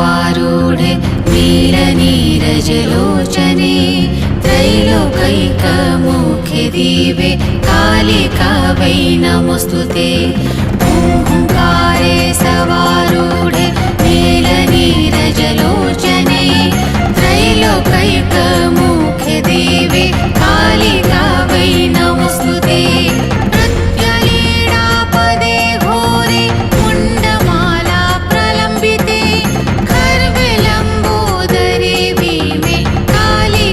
कुमारूढे नीलनीरजलोचने त्रैलोकैकमुखे दिवे कालिका वै